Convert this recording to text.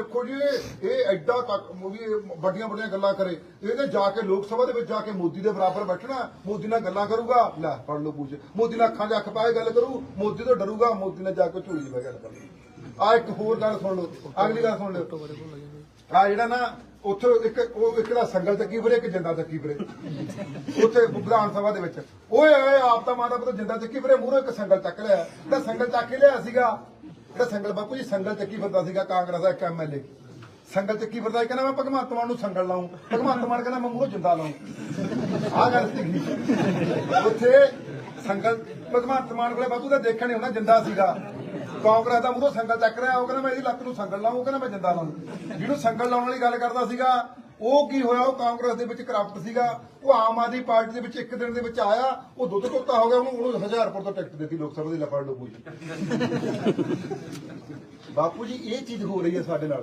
ਦੇਖੋ ਜੀ, ਇਹ ਐਡਾ ਤੱਕ ਵੀ ਵੱਡੀਆਂ ਵੱਡੀਆਂ ਗੱਲਾਂ ਕਰੇ। ਇਹਨੇ ਜਾ ਕੇ ਲੋਕ ਸਭਾ ਦੇ ਵਿੱਚ ਜਾ ਕੇ ਮੋਦੀ ਦੇ ਬਰਾਬਰ ਬੈਠਣਾ, ਮੋਦੀ ਨਾਲ ਗੱਲਾਂ ਕਰੂਗਾ। ਲੈ ਪੜ ਲਓ ਪੂਛ। ਮੋਦੀ ਨਾਲ ਅੱਖਾਂ 'ਚ ਅੱਖ ਪਾਏ ਗੱਲ ਕਰੂ, ਮੋਦੀ ਤੋਂ ਡਰੂਗਾ, ਮੋਦੀ ਨਾਲ ਜਾ ਕੇ ਝੋਲੀ 'ਚ ਬਹਿ ਗੱਲ ਕਰੂ। ਆ ਇੱਕ ਹੋਰ ਗੱਲ ਸੁਣ ਲਓ, ਅਗਲੀ ਗੱਲ ਸੁਣ ਲਓ। ਆ ਜਿਹੜਾ ਨਾ, ਉੱਥੇ ਇੱਕ, ਉਹ ਇੱਕ ਦਾ ਸੰਗਲ ਚੱਕੀ ਫਿਰੇ, ਇੱਕ ਜਿੰਦਾ ਚੱਕੀ ਫਿਰੇ। ਉੱਥੇ ਵਿਧਾਨ ਸਭਾ ਦੇ ਵਿੱਚ। ਓਏ ਓਏ, ਆਪ ਤਾਂ ਮਾਦਾ ਪਤਾ ਜਿੰਦਾ ਚੱਕੀ ਫਿਰੇ, ਮੂਹਰੇ ਇੱਕ ਸੰਗਲ ਚੱਕ ਲਿਆ। ਜਿਹੜਾ ਸੰਗਲ ਚੱਕ ਕੇ ਲਿਆ ਸੀਗਾ। ਜਿਹੜਾ ਸੰਗਲ ਬਾਪੂ ਜੀ ਸੰਗਲ ਚੱਕੀ ਫਿਰਦਾ ਸੀਗਾ ਕਾਂਗਰਸ ਦਾ ਇੱਕ ਐਮਐਲਏ ਸੰਗਲ ਚੱਕੀ ਫਿਰਦਾ ਸੀ, ਕਹਿੰਦਾ ਮੈਂ ਭਗਵੰਤ ਮਾਨ ਨੂੰ ਸੰਗਲ ਲਾਉਂ ਭਗਵੰਤ ਮਾਨ ਕਹਿੰਦਾ ਮੈਂ ਮੂਹਰੋਂ ਜਿੰਦਾ ਲਾਉਂ ਆਹ ਗੱਲ ਸੀਗੀ ਉੱਥੇ ਸੰਗਲ ਭਗਵੰਤ ਮਾਨ ਕੋਲੇ ਬਾਪੂ ਦਾ ਦੇਖਣ ਨਹੀਂ ਹੁੰਦਾ ਜਿੰਦਾ ਸੀਗਾ। ਕਾਂਗਰਸ ਦਾ ਮੂੰਹੋਂ ਸੰਗਲ ਚੱਕ ਰਿਹਾ ਉਹ ਕਹਿੰਦਾ ਮੈਂ ਇਹਦੀ ਲੱਤ ਨੂੰ ਸੰਗਲ ਲਾਉਂ ਉਹ ਕਹਿੰਦਾ ਮੈਂ ਜਿੰਦਾ ਲਾਉਂ ਜਿਹਨੂੰ ਸੰਗਲ ਲਾਉਣ ਵਾਲੀ ਗੱਲ ਕਰਦਾ ਸੀਗਾ ਉਹ ਕੀ ਹੋਇਆ? ਉਹ ਕਾਂਗਰਸ ਦੇ ਵਿੱਚ ਕਰਪਟ ਸੀਗਾ। ਉਹ ਆਮ ਆਦਮੀ ਪਾਰਟੀ ਦੇ ਵਿੱਚ ਇੱਕ ਦਿਨ ਦੇ ਵਿੱਚ ਆਇਆ। ਉਹ ਦੁੱਧ ਧੋਤਾ ਹੋ ਗਿਆ। ਉਹਨੂੰ ਉਹਨੂੰ 1000 ਰੁਪਏ ਤੋਂ ਟਿਕਟ ਦਿੱਤੀ ਲੋਕ ਸਭਾ ਦੀ ਲਫੜ ਲੋਕੂ ਜੀ ਬਾਪੂ ਜੀ ਇਹ ਚੀਜ਼ ਹੋ ਰਹੀ ਹੈ ਸਾਡੇ ਨਾਲ।